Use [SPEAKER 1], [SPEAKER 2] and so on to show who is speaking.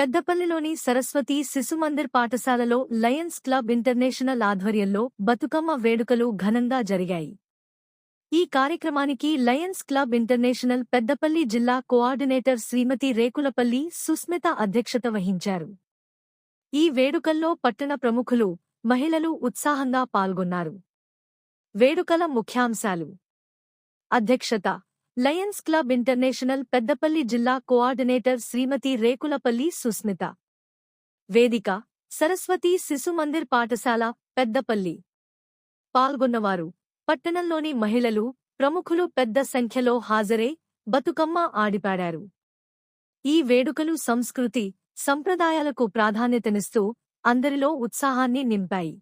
[SPEAKER 1] పెద్దపల్లిలోని సరస్వతి శిశుమందిర్ పాఠశాలలో Lions club international ఆధ్వర్యంలో బతుకమ్మ వేడుకలు ఘనంగా జరిగాయి. ఈ కార్యక్రమానికి లయన్స్ క్లబ్ ఇంటర్నేషనల్ పెద్దపల్లి జిల్లా కోఆర్డినేటర్ శ్రీమతి రేకులపల్లి సుస్మిత అధ్యక్షత వహించారు. ఈ వేడుకల్లో పట్టణ ప్రముఖులు మహిళలు ఉత్సాహంగా పాల్గొన్నారు. వేడుకల ముఖ్యాంశాలు. అధ్యక్షత లయన్స్ క్లబ్ ఇంటర్నేషనల్ పెద్దపల్లి జిల్లా కోఆర్డినేటర్ శ్రీమతి రేకులపల్లి సుస్మిత. వేదిక సరస్వతి శిశుమందిర్ పాఠశాల పెద్దపల్లి. పాల్గొన్నవారు పట్టణంలోని మహిళలు ప్రముఖులు పెద్ద సంఖ్యలో హాజరై బతుకమ్మ ఆడిపాడారు. ఈ వేడుకలు సంస్కృతి సంప్రదాయాలకు ప్రాధాన్యతనిస్తూ అందరిలో ఉత్సాహాన్ని నింపాయి.